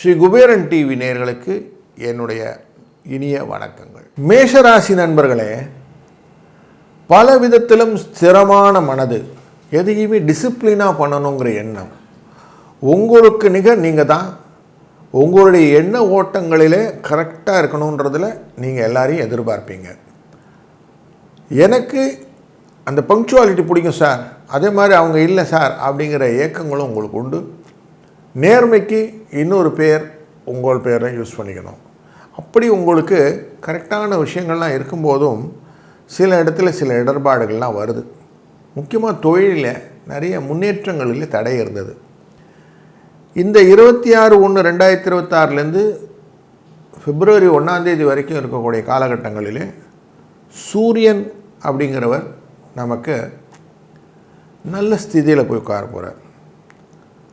Sri Kuberan TV நேர்களுக்கு என்னுடைய இனிய வணக்கங்கள். மேஷராசி நண்பர்களே பல விதத்திலும் ஸ்திரமான மனது எதையுமே டிசிப்ளினாக பண்ணணுங்கிற எண்ணம் உங்களுக்கு நிகர் நீங்கள் தான் உங்களுடைய எண்ண ஓட்டங்களிலே கரெக்டாக இருக்கணுன்றதில் நீங்கள் எல்லாரையும் எதிர்பார்ப்பீங்க. எனக்கு அந்த பங்க்சுவாலிட்டி பிடிக்கும் சார் அதே மாதிரி அவங்க இல்லை சார் அப்படிங்கிற ஏக்கங்களும் உங்களுக்கு உண்டு. நேர்மைக்கு இன்னொரு பேர் உங்கள் பேரை யூஸ் பண்ணிக்கணும். அப்படி உங்களுக்கு கரெக்டான விஷயங்கள்லாம் இருக்கும்போதும் சில இடத்துல சில இடர்பாடுகள்லாம் வருது. முக்கியமாக தொழிலில் நிறைய முன்னேற்றங்களில் தடை இருந்தது. இந்த இருபத்தி ஆறு ஒன்று ரெண்டாயிரத்தி இருபத்தாறுலேருந்து பிப்ரவரி ஒன்றாந்தேதி வரைக்கும் இருக்கக்கூடிய காலகட்டங்களிலே சூரியன் அப்படிங்கிறவர் நமக்கு நல்ல ஸ்திதியில் போய் உட்கார போகிறார்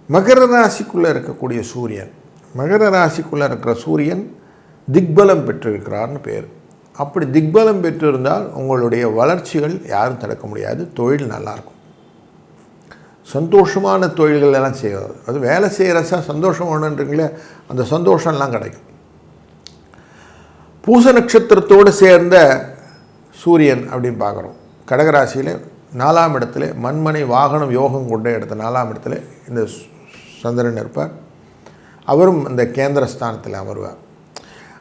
மகர ராசிக்குள்ளே இருக்கக்கூடிய சூரியன் மகர ராசிக்குள்ளே இருக்கிற சூரியன் திக்பலம் பெற்றிருக்கிறார்னு பேர். அப்படி திக்பலம் பெற்றிருந்தால் உங்களுடைய வளர்ச்சிகள் யாரும் தடுக்க முடியாது தொழில் நல்லாயிருக்கும் சந்தோஷமான தொழில்கள் எல்லாம் செய்வது அது வேலை செய்கிறச்சா சந்தோஷம் வேணுன்றீங்களே அந்த சந்தோஷம்லாம் கிடைக்கும். பூச நட்சத்திரத்தோடு சேர்ந்த சூரியன் அப்படின்னு பார்க்குறோம். கடகராசியில் நாலாம் இடத்துல மண்மனை வாகனம் யோகம் கொண்ட இடத்த நாலாம் இடத்துல இந்த சந்திரன் இருப்பார். அவரும் இந்த கேந்திர ஸ்தானத்தில் அமர்வார்.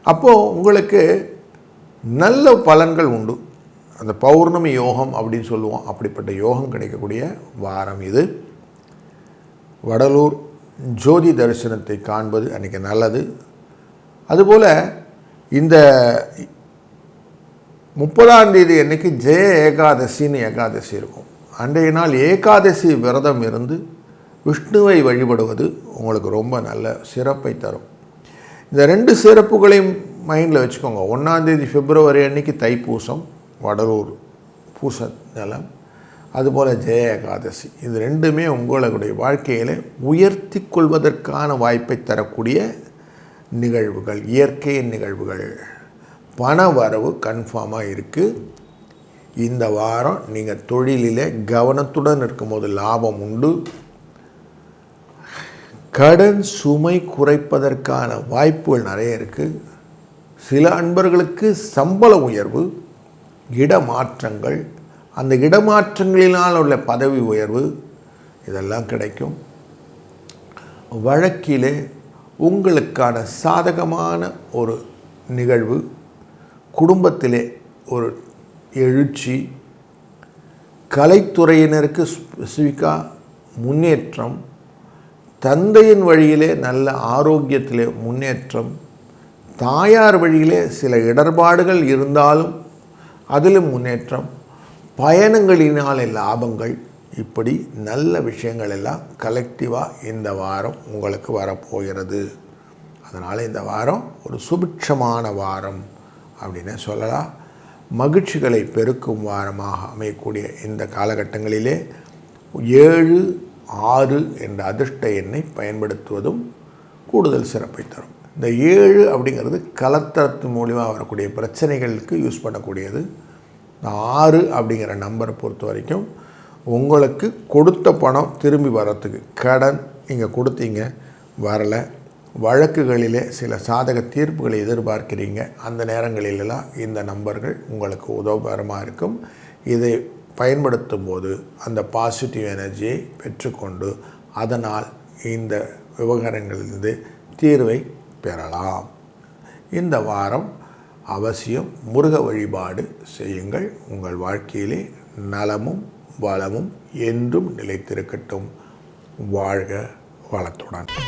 அப்போது உங்களுக்கு நல்ல பலன்கள் உண்டு. அந்த பௌர்ணமி யோகம் அப்படின்னு சொல்லுவோம். அப்படிப்பட்ட யோகம் கிடைக்கக்கூடிய வாரம் இது. வடலூர் ஜோதி தரிசனத்தை காண்பது அன்றைக்கி நல்லது. அதுபோல் இந்த முப்பதாம் தேதி அன்னைக்கு ஜெய ஏகாதசின்னு ஏகாதசி இருக்கும். அன்றைய நாள் ஏகாதசி விரதம் இருந்து விஷ்ணுவை வழிபடுவது உங்களுக்கு ரொம்ப நல்ல சிறப்பை தரும். இந்த ரெண்டு சிறப்புகளையும் மைண்டில் வச்சுக்கோங்க. ஒன்றாந்தேதி பிப்ரவரி அன்னைக்கு தைப்பூசம் வடலூர் பூச நிலம் அதுபோல் ஜெய ஏகாதசி. இது ரெண்டுமே உங்களுடைய வாழ்க்கையில் உயர்த்தி கொள்வதற்கான வாய்ப்பை தரக்கூடிய நிகழ்வுகள் இயற்கையின் நிகழ்வுகள். பண வரவு கன்ஃபார்மாக இருக்குது இந்த வாரம் நீங்கள் தொழிலில் கவனத்துடன் இருக்கும்போது லாபம் உண்டு. கடன் சுமை குறைப்பதற்கான வாய்ப்புகள் நிறைய இருக்குது சில அன்பர்களுக்கு சம்பள உயர்வு இடமாற்றங்கள் அந்த இடமாற்றங்களினால் உள்ள பதவி உயர்வு இதெல்லாம் கிடைக்கும். வழக்கிலே உங்களுக்கான சாதகமான ஒரு நிகழ்வு குடும்பத்திலே ஒரு எழுச்சி கலைத்துறையினருக்கு ஸ்பெசிஃபிக்காக முன்னேற்றம் தந்தையின் வழியிலே நல்ல ஆரோக்கியத்திலே முன்னேற்றம் தாயார் வழியிலே சில இடர்பாடுகள் இருந்தாலும் அதிலும் முன்னேற்றம் பயணங்களினாலே லாபங்கள் இப்படி நல்ல விஷயங்கள் எல்லாம் கலெக்டிவாக இந்த வாரம் உங்களுக்கு வரப்போகிறது. அதனால் இந்த வாரம் ஒரு சுபிட்சமான வாரம். அப்படின்னு சொல்லலாம். மகிழ்ச்சிகளை பெருக்கும் வாரமாக அமையக்கூடிய இந்த காலகட்டங்களிலே ஏழு ஆறு என்ற அதிர்ஷ்ட எண்ணை பயன்படுத்துவதும் கூடுதல் சிறப்பை தரும். இந்த ஏழு அப்படிங்கிறது கலத்தரத்து மூலிமா வரக்கூடிய பிரச்சனைகளுக்கு யூஸ் பண்ணக்கூடியது. இந்த ஆறு அப்படிங்கிற நம்பரை பொறுத்த வரைக்கும் உங்களுக்கு கொடுத்த பணம் திரும்பி வர்றதுக்கு கடன் நீங்கள் கொடுத்தீங்க வரலை வழக்குகளிலே சில சாதக தீர்ப்புகளை எதிர்பார்க்கிறீங்க. அந்த நேரங்களிலெல்லாம் இந்த நம்பர்கள் உங்களுக்கு உதவகரமாக இருக்கும். இதை பயன்படுத்தும் போது அந்த பாசிட்டிவ் எனர்ஜியை பெற்றுக்கொண்டு அதனால் இந்த விவகாரங்களிலிருந்து தீர்வை பெறலாம். இந்த வாரம் அவசியம் முருக வழிபாடு செய்யுங்கள். உங்கள் வாழ்க்கையிலே நலமும் வளமும் என்றும் நிலைத்திருக்கட்டும். வாழ்க வளத்துடன்.